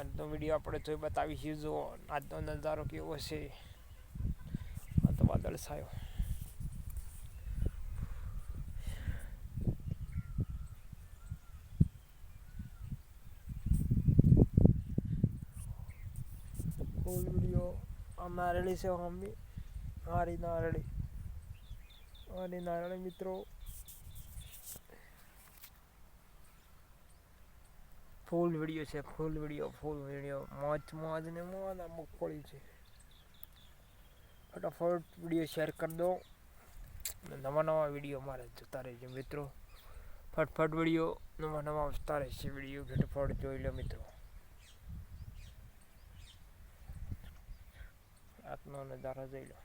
અને તો વિડિયો આપણે જોઈ બતાવીશું જો ના દનો દારો કેવો છે આ તો વાદળ છાયો કો વિડિયો અનારેલી છે હમમી હારી નારળી ઓ ની નારળી મિત્રો ફૂલ વિડીયો છે ફૂલ વિડીયો ફૂલ વિડીયો મોજ મોજ ને મોજ આ મગફળી છે ફટાફટ વિડીયો શેર કરી દો અને નવા નવા વિડીયો મારે જોતા રહેજો મિત્રો ફટફટ વિડીયો નવા નવા આવતા રહેશે વિડીયો ફટફટ જોઈ લો મિત્રો આત્માનો નજારો જોઈ લો